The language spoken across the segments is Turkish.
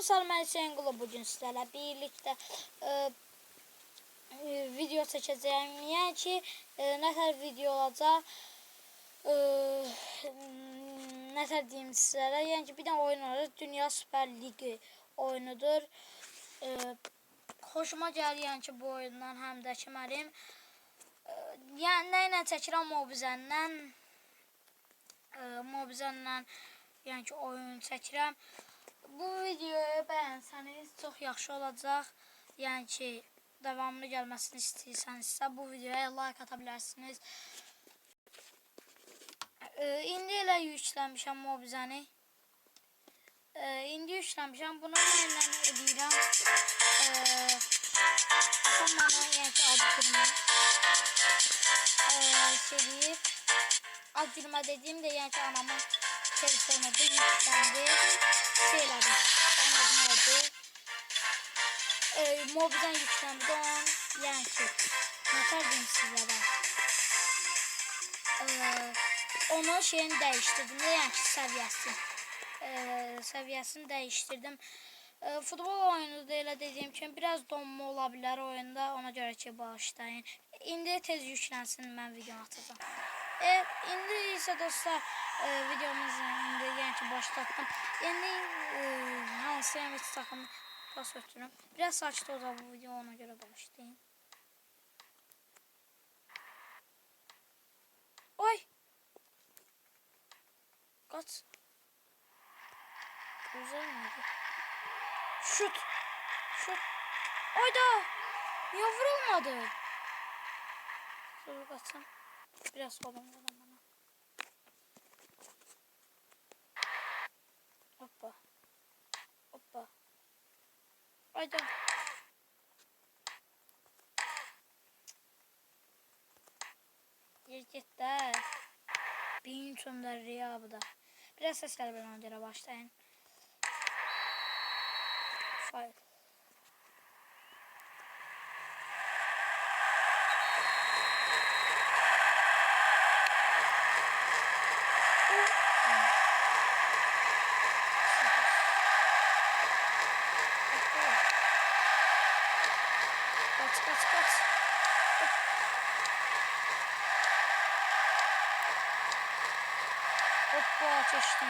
Misal mən Sengulu bugün sizlərlə birlikdə e, e, video çəkəcəyəm. Yəni ki, e, nətər video olacaq? E, nətər deyim sizlərə? Yəni ki, bir dənə oyun olur. Dünya Süper Ligi oyunudur. E, xoşuma gəlir yəni ki, bu oyundan həm də ki mənim e, yəni nə ilə çəkirəm mobizəndən e, mobizəndən yəni ki, oyun çəkirəm. Bu videoyu bəyənsəniz çox yaxşı olacaq. Yəni ki, davamlı gəlməsini istəyirsənizsə bu videoya like ata bilərsiniz. E, indi elə yüklənmişəm mobizəni. E, indi yüklənmişəm. Bunu nə ilə edirəm? E, bu mənə yəni ki, ad girmə. E, şey deyib. Ad girmə dediyimdə yəni ki, anamın telefonudur, yükləndi. Şey elədim. Anladım oldu. E, mobildən yükləndi onun. Yəni ki, nətər deyim sizlərə. E, onun şeyini dəyişdirdim. də, Yəni ki, səviyyəsi. E, səviyyəsini dəyişdirdim. E, futbol oyunu da elə dediyim kimi biraz donma ola bilər oyunda. Ona görə ki, bağışlayın. İndi tez yüklənsin, mən video atacağam. E, indi isə dostlar, e, videomuzu indi yəni ki, başlatdım. İndi e, hansı yemək takım pas ötürüm. Biraz sakit olacaq bu video, ona görə başlayın. Oy! Kaç. Güzel miydi? Şut. Şut. Oyda. Niye vurulmadı? Dur kaçsam. Biraz solum adam bana. Hoppa. Hoppa. Hayda. Git git de. Beyin çöndürür ya bu da. Biraz sesler ben göre başlayın. Kaç kaç kaç. Hoppa çeştim.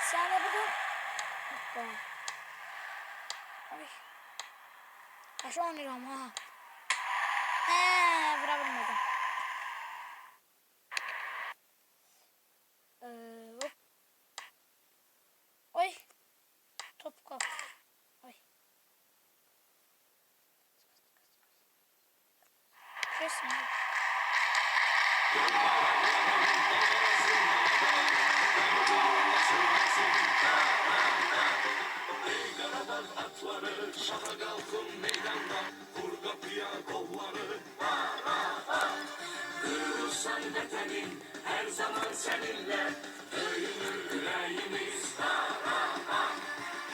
Sen de burada. Hoppa. Ay. Aşağı oynayacağım ha. Kesin. Atları şaha kalkın meydanda Vur kapıya kolları Kırılsan vatanın her zaman seninle Köyünü yüreğimiz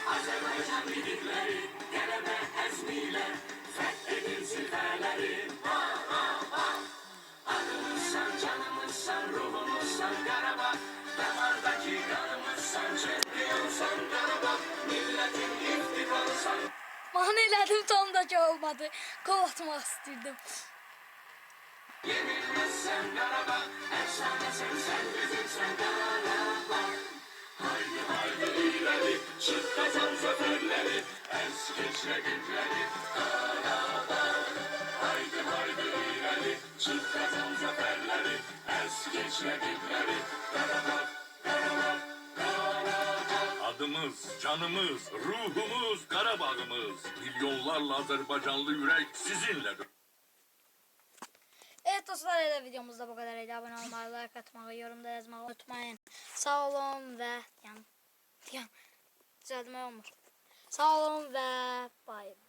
Azerbaycan bidikleri Geleme ezmiyle Mahnı elədim tam da ki olmadı. Qol atmaq istirdim. Yenilmezsen Karabağ Efsanesin sen bizimsen Karabağ Haydi haydi ileri Çık kazan zaferleri Es geç rakipleri Karabağ Haydi haydi ileri Çık kazan zaferleri Es geç rakipleri Karabağ Karabağ Karabağ Adımız, canımız, ruhumuz, Karabağ'ımız. Milyonlarla Azerbaycanlı yürek sizinledir. Evet dostlar elə videomuzda bu kadar. idi. Abone olmayı, like atmayı, yorumda yazmayı unutmayın. Sağ olun ve yan yan düzeltme olmur. Sağ olun ve bay bay.